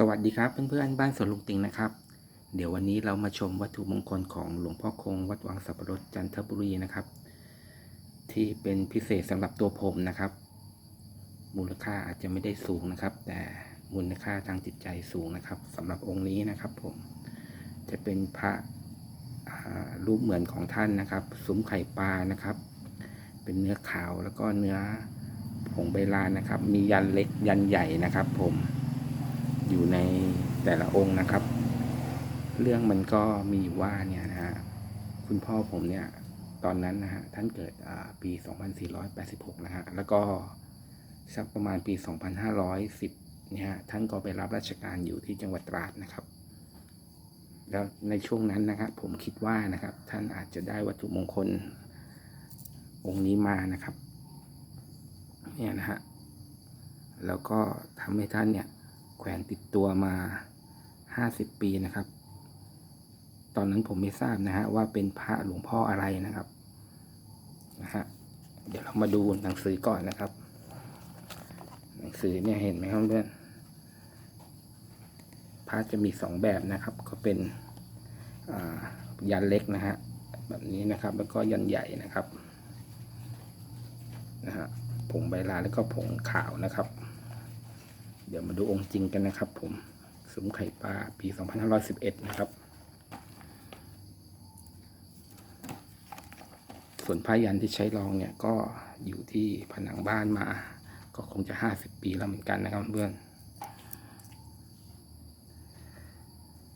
สวัสดีครับเพื่อนๆบ้านสวนลุงติงนะครับ เดี๋ยววันนี้เรามาชมวัตถุมงคลของหลวงพ่อคง วัดวังสับปะรดจันทบุรีนะครับ ที่เป็นพิเศษสำหรับตัวผมนะครับ มูลค่าอาจจะไม่ได้สูงนะครับ แต่มูลค่าทางจิตใจสูงนะครับสำหรับองค์นี้นะครับ ผมจะเป็นพระรูปเหมือนของท่านนะครับซุ้มไข่ปลานะครับ เป็นเนื้อขาวแล้วก็เนื้อผงใบลานนะครับ มียันเล็กยันใหญ่นะครับ ผม อยู่ในแต่ละองค์นะครับ เรื่องมันก็มีอยู่ว่าเนี่ยนะฮะคุณพ่อผมเนี่ยตอนนั้นนะฮะท่านเกิดอ่าปี 2486 นะฮะแล้วก็สักประมาณปี 2510เนี่ยท่านก็ไปรับราชการอยู่ที่จังหวัดตราดนะครับ แล้วในช่วงนั้นนะครับผมคิดว่านะครับ ท่านอาจจะได้วัตถุมงคลองค์นี้มานะครับ เนี่ยนะฮะแล้วก็ทำให้ท่านเนี่ย วนติดตัวมาห้าสิบปีนะครับ ตอนนั้นผมไม่ทราบนะฮะว่าเป็นพระหลวงพ่ออะไรนะครับนะฮะเดี๋ยวเรามาดูหนังสือก่อนนะครับ หนังสือเนี่ยเห็นไหมครับเพื่อนพระจะมีสองแบบนะครับ ก็เป็นยันเล็กนะฮะแบบนี้นะครับ แล้วก็ยันใหญ่นะครับนะฮะผงใบลาแล้วก็ผงขาวนะครับ เดี๋ยวมาดูองค์จริงกันนะครับ ผมสุมไข่ปลาปี 2511 นะครับ ส่วนผ้ายันที่ใช้รองเนี่ยก็อยู่ที่ผนังบ้านมา ก็คงจะ 50 ปีแล้วเหมือนกันนะครับเพื่อน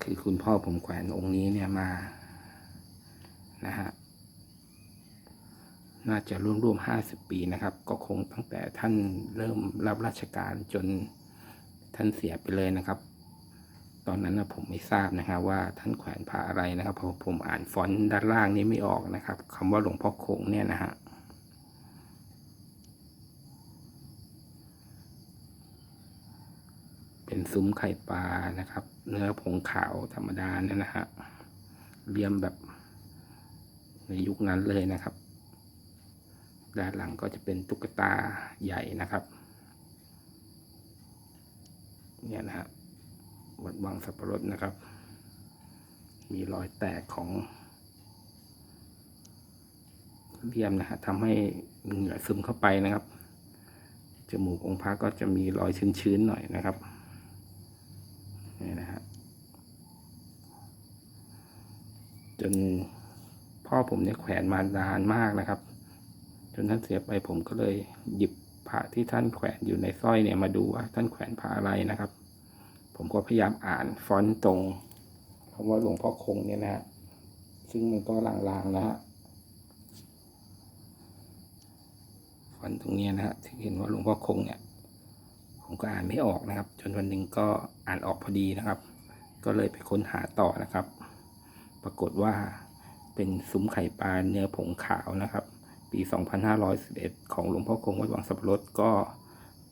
คือคุณพ่อผมแขวนองค์นี้เนี่ยมานะฮะน่าจะร่วมร่วมห้าสิบปีนะครับ ก็คงตั้งแต่ท่านเริ่มรับราชการจน ท่านเสียไปเลยนะครับ ตอนนั้นนะผมไม่ทราบนะครับ ว่าท่านแขวนพระอะไรนะครับเพราะผมอ่านฟอนต์ด้านล่างนี้ไม่ออกนะครับคำว่าหลวงพ่อคงเนี่ยนะฮะเป็นซุ้มไข่ปลานะครับ เนื้อผงขาวธรรมดาเนี่ยนะฮะเรียมแบบในยุคนั้นเลยนะครับ ด้านหลังก็จะเป็นตุ๊กตาใหญ่นะครับ เนี่ยนะฮะวัดวังสับปะรดนะครับ มีรอยแตกของเลี่ยมนะฮะทำให้เหงื่อซึมเข้าไปนะครับ จมูกองค์พระก็จะมีรอยชื้นๆหน่อยนะครับนี่นะฮะจนพ่อผมเนี่ยแขวนมานานมากนะครับ จนท่านเสียไปผมก็เลยหยิบพระที่ท่านแขวนอยู่ในสร้อยเนี่ยมาดูว่าท่านแขวนพระอะไรนะครับ ผมก็พยายามอ่านฟอนต์ตรงคำว่าหลวงพ่อคงเนี่ยนะฮะซึ่งมันก็ลางๆนะฮะฟอนต์ตรงเนี้ยนะฮะที่เห็นว่าหลวงพ่อคงเนี่ย ผมก็อ่านไม่ออกนะครับ จนวันหนึ่งก็อ่านออกพอดีนะครับ ก็เลยไปค้นหาต่อนะครับ ปรากฏว่าเป็นซุ้มไข่ปลาเนื้อผงขาวนะครับ ปี 2511 ของหลวงพ่อคงวัดวังสับปะรดก็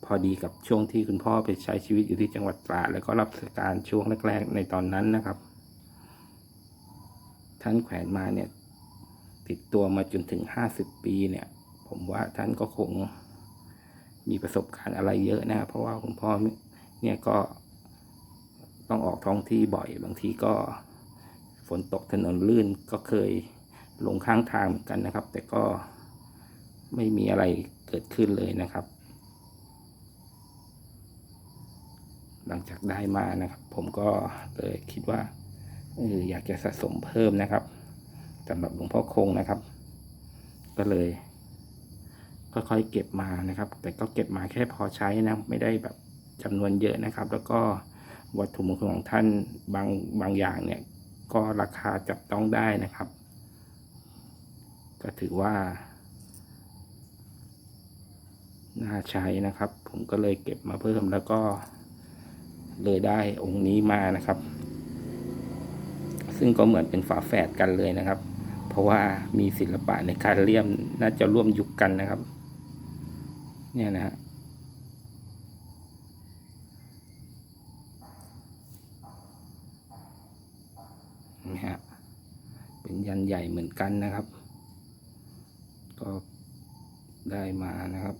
พอดีกับช่วงที่คุณพ่อไปใช้ชีวิตอยู่ที่จังหวัดตราดแล้วก็รับราชการช่วงแรก ๆ ในตอนนั้นนะครับ ท่านแขวนมาเนี่ย ติดตัวมาจนถึง50ปีเนี่ย ผมว่าท่านก็คงมีประสบการณ์อะไรเยอะนะ เพราะว่าคุณพ่อเนี่ยก็ต้องออกท้องที่บ่อยบางทีก็ฝนตกถนนลื่นก็เคยลงข้างทางเหมือนกันนะครับ แต่ก็ไม่มีอะไรเกิดขึ้นเลยนะครับ หลังจากได้มานะครับ ผมก็เลยคิดว่าเอออยากจะสะสมเพิ่มนะครับสำหรับหลวงพ่อคงนะครับ ก็เลยค่อยๆเก็บมานะครับ แต่ก็เก็บมาแค่พอใช้นะ ไม่ได้แบบจำนวนเยอะนะครับ แล้วก็วัตถุมงคลของท่านบางบางอย่างเนี่ย ก็ราคาจับต้องได้นะครับ ก็ถือว่าน่าใช้นะครับ ผมก็เลยเก็บมาเพิ่มแล้วก็ เลยได้องค์นี้มานะครับ ซึ่งก็เหมือนเป็นฝาแฝดกันเลยนะครับ เพราะว่ามีศิลปะในการเลี่ยมน่าจะร่วมยุคกันนะครับ เนี่ยนะฮะนี่ฮะเป็นยันใหญ่เหมือนกันนะครับ ก็ได้มานะครับ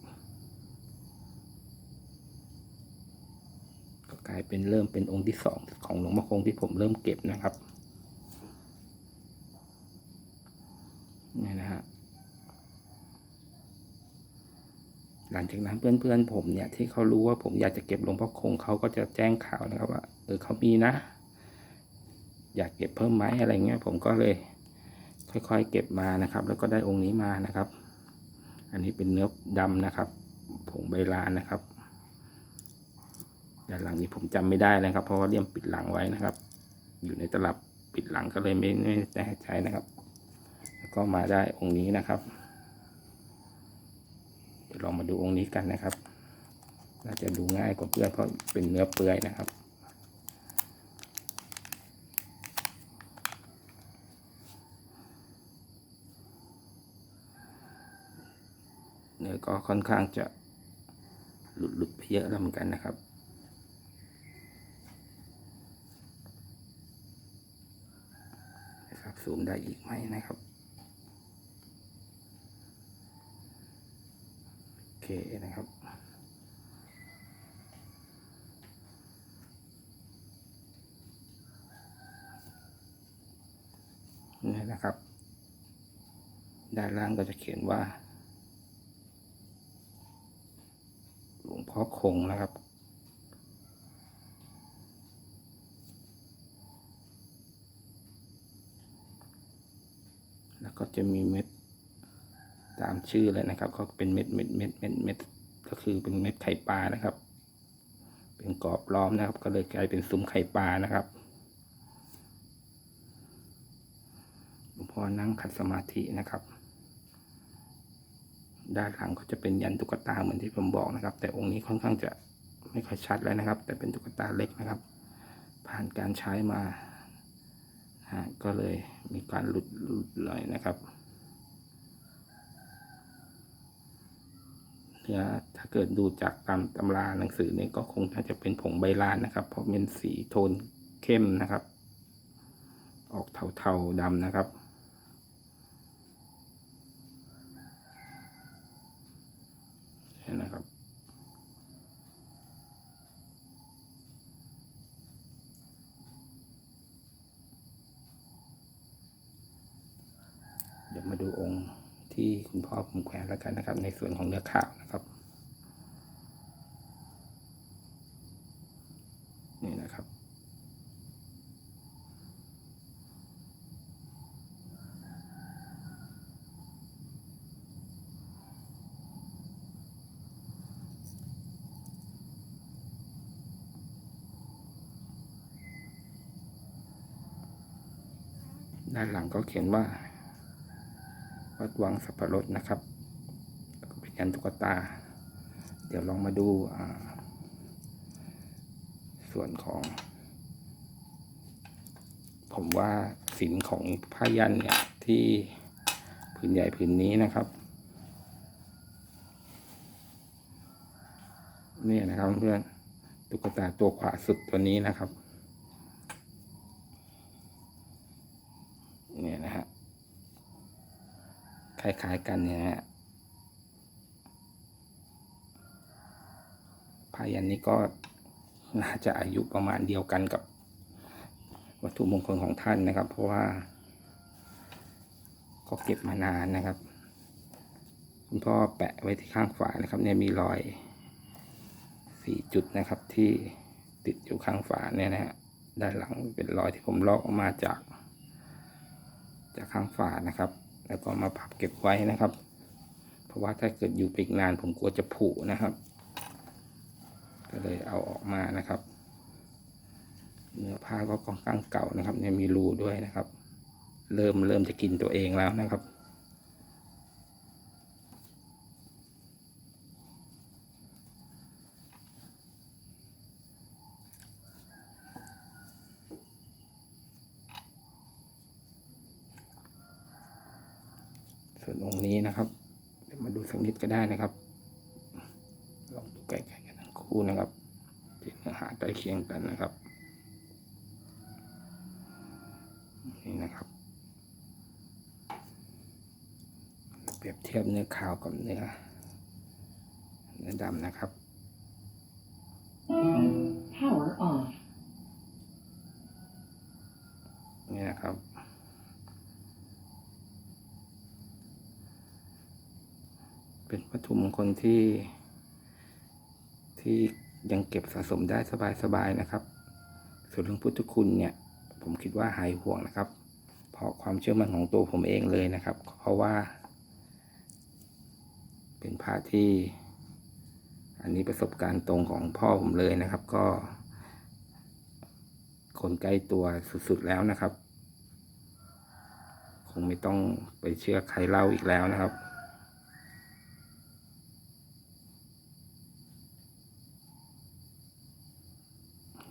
กลายเป็นเริ่มเป็นองค์ที่สองของหลวงพ่อคงที่ผมเริ่มเก็บนะครับนี่นะฮะหลังจากนั้นเพื่อนๆผมเนี่ยที่เขารู้ว่าผมอยากจะเก็บหลวงพ่อคงเขาก็จะแจ้งข่าวนะครับว่าเออเขามีนะ อยากเก็บเพิ่มไหมอะไรเงี้ยผมก็เลย ค่อยๆ เก็บมานะครับ แล้วก็ได้องค์นี้มานะครับ อันนี้เป็นเนื้อดำนะครับผงใบลานนะครับ ด้านหลังนี้ผมจำไม่ได้นะครับ เพราะว่าเลี่ยมปิดหลังไว้นะครับ อยู่ในตลับปิดหลังก็เลยไม่ไม่แน่ใจนะครับ แล้วก็มาได้องค์นี้นะครับเดี๋ยวลองมาดูองค์นี้กันนะครับน่าจะดูง่ายกว่าเพื่อนเพราะเป็นเนื้อเปื่อยนะครับเนื้อก็ค่อนข้างจะหลุดหลุดไปเยอะแล้วเหมือนกันนะครับ นะครับ ซูมได้อีกไหมนะครับโอเคนะครับ นี่นะครับ ด้านล่างก็จะเขียนว่า หลวงพ่อคงนะครับ แล้ว ก็จะมีเม็ดตามชื่อเลยนะครับ ก็เป็นเม็ดเม็ดเม็ดเม็ดเม็ดก็คือเป็นเม็ดไข่ปลานะครับ เป็นกรอบล้อมนะครับ ก็เลยกลายเป็นซุ้มไข่ปลานะครับหลวงพ่อนั่งขัดสมาธินะครับ ด้านหลังก็จะเป็นยันตุ๊กตาเหมือนที่ผมบอกนะครับ แต่องค์นี้ค่อนข้างจะไม่ค่อยชัดแล้วนะครับ แต่เป็นตุ๊กตาเล็กนะครับ ผ่านการใช้มา ก็เลยมีการหลุดหลุดลอยนะครับเนื้อถ้าเกิดดูจากตามตำราหนังสือเนี่ยก็คงน่าจะเป็นผงใบลานนะครับ เพราะเป็นสีโทนเข้มนะครับ ออกเทาๆดำนะครับ นี่นะครับ เดี๋ยวมาดูองค์ ที่คุณพ่อผมแขวนแล้วกันนะครับ ในส่วนของเนื้อขาวนะครับนี่นะครับ ด้านหลังก็เขียนว่า วัดวังสับปะรดนะครับเป็นยันตุ๊กตา เดี๋ยวลองมาดูส่วนของ ผมว่าสินของผ้ายันเนี่ยที่ผืนใหญ่ผืนนี้นะครับเนี่ยนะครับเพื่อนตุ๊กตาตัวขวาสุดตัวนี้นะครับ เนี่ยนะฮะ คล้ายๆกันเนี่ยฮะพายันนี้ก็น่าจะอายุประมาณเดียวกันกับ วัตถุมงคลของท่านนะครับ เพราะว่า ก็เก็บมานานนะครับ คุณพ่อแปะไว้ที่ข้างฝานะครับ เนี่ยมีรอยสี่จุดนะครับที่ติดอยู่ข้างฝาเนี่ยนะฮะด้านหลังเป็นรอยที่ผมลอกออกมาจาก จากข้างฝานะครับ แล้วก็มาพับเก็บไว้นะครับ เพราะว่าถ้าเกิดอยู่ไปอีกนานผมกลัวจะผุนะครับ ก็เลยเอาออกมานะครับเนื้อผ้าก็ค่อนข้างเก่านะครับเนี่ยมีรูด้วยนะครับ เริ่มเริ่มจะกินตัวเองแล้วนะครับ ส่วนองค์นี้นะครับเดี๋ยวมาดูสักนิดก็ได้นะครับ ลองดูใกล้ๆกันทั้งคู่นะครับเป็นเนื้อหาใกล้เคียงกันนะครับ นี่นะครับ เปรียบเทียบเนื้อขาวกับเนื้อเนื้อดำนะครับ ถุมงคลที่ที่ยังเก็บสะสมได้สบายๆนะครับ ส่วนเรื่องพุทธคุณเนี่ย ผมคิดว่าหายห่วงนะครับ เพราะความเชื่อมั่นของตัวผมเองเลยนะครับ เพราะว่า เป็นพระที่ อันนี้ประสบการณ์ตรงของพ่อผมเลยนะครับ ก็ คนใกล้ตัวสุดๆแล้วนะครับ คงไม่ต้องไปเชื่อใครเล่าอีกแล้วนะครับ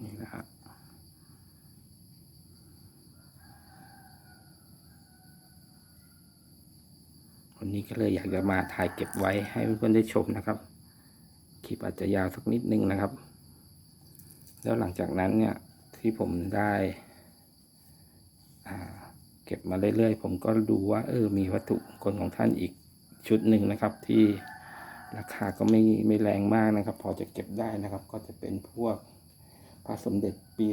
นี่นะฮะวัน ก็เลยอยากจะมาถ่ายเก็บไว้ให้เพื่อนๆได้ชมนะครับ คลิปอาจจะยาวสักนิดนึงนะครับ แล้วหลังจากนั้นเนี่ยที่ผมได้เก็บมาเรื่อยๆ ผมก็ดูว่าเออมีวัตถุคลของท่านอีกชุดหนึ่งนะครับ ที่ราคาก็ไม่ไม่แรงมากนะครับ พอจะเก็บได้นะครับ ก็จะเป็นพวกพระสมเด็จปี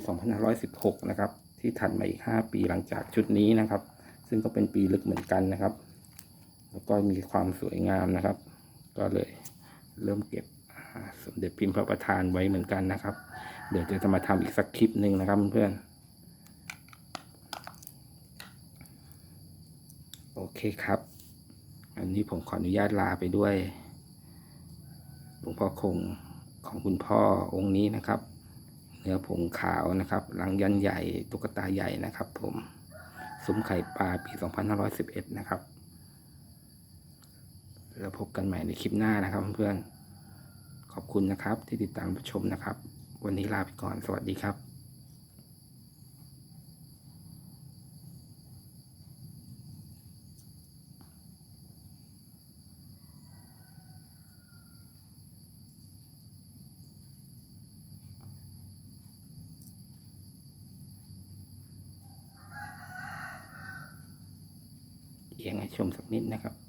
2516 นะครับ ที่ถัดมาอีก 5 ปีหลังจากชุดนี้นะครับ ซึ่งก็เป็นปีลึกเหมือนกันนะครับ ก็มีความสวยงามนะครับ ก็เลยเริ่มเก็บสมเด็จพิมพ์พระประธานไว้เหมือนกันนะครับ เดี๋ยวจะมาทำอีกสักคลิปหนึ่งนะครับเพื่อนโอเคครับ อันนี้ผมขออนุญาตลาไปด้วยหลวงพ่อคงของคุณพ่อองค์นี้นะครับ เนื้อผงขาวนะครับลังยันใหญ่ตุ๊กตาใหญ่นะครับ ผม ซุ้มไข่ปลาปี 2511 นะครับ แล้วพบกันใหม่ในคลิปหน้านะครับเพื่อนๆ ขอบคุณนะครับที่ติดตามชมนะครับ วันนี้ลาไปก่อน สวัสดีครับเอียงให้ชมสักนิดนะครับ